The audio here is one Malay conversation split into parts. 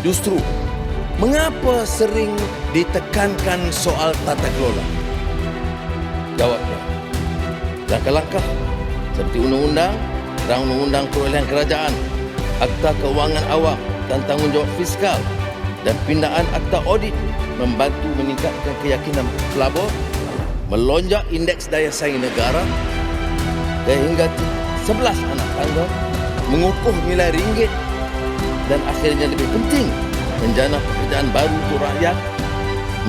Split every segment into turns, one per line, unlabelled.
Justru, mengapa sering ditekankan soal tata kelola? Jawabnya, langkah-langkah seperti undang-undang dan undang-undang perolehan kerajaan, akta keuangan awam dan tanggungjawab fiskal dan pindaan akta audit membantu meningkatkan keyakinan pelabur, melonjak indeks daya saing negara sehingga 11 anak tangga mengukuh nilai ringgit dan akhirnya lebih penting menjana pekerjaan baru untuk rakyat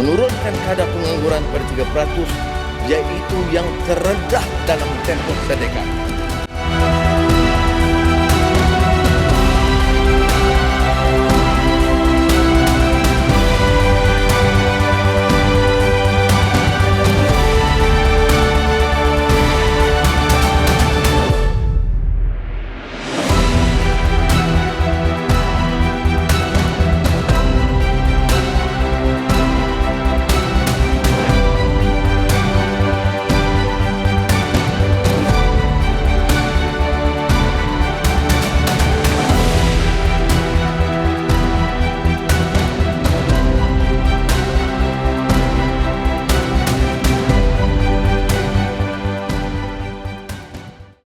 menurunkan kadar pengangguran pada 3% iaitu yang terendah dalam tempoh sedekat.